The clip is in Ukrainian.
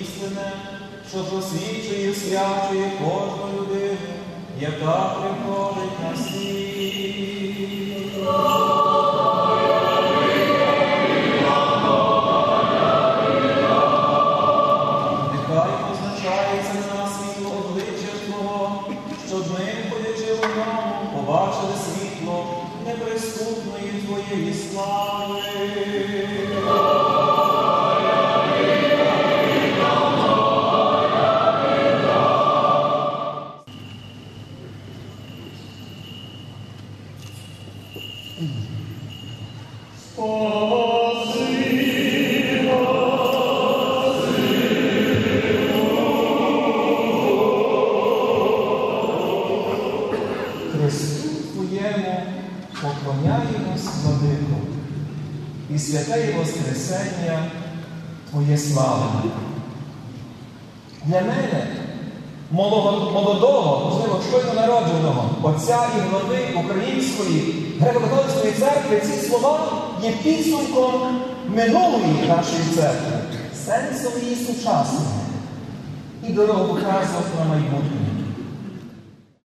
Істине, що просвічує, свячує кожну людину, яка приходить на світ. Христу Твоєму поклоняємось, Владико, і святе Воскресення Твоє славне. Для мене, молодого, можливо, щойно народженого отця і глави Української греко-католицької церкви, ці слова є підсумком минулої нашої церкви, сенсом її сучасної і дорогу показувати на майбутнє.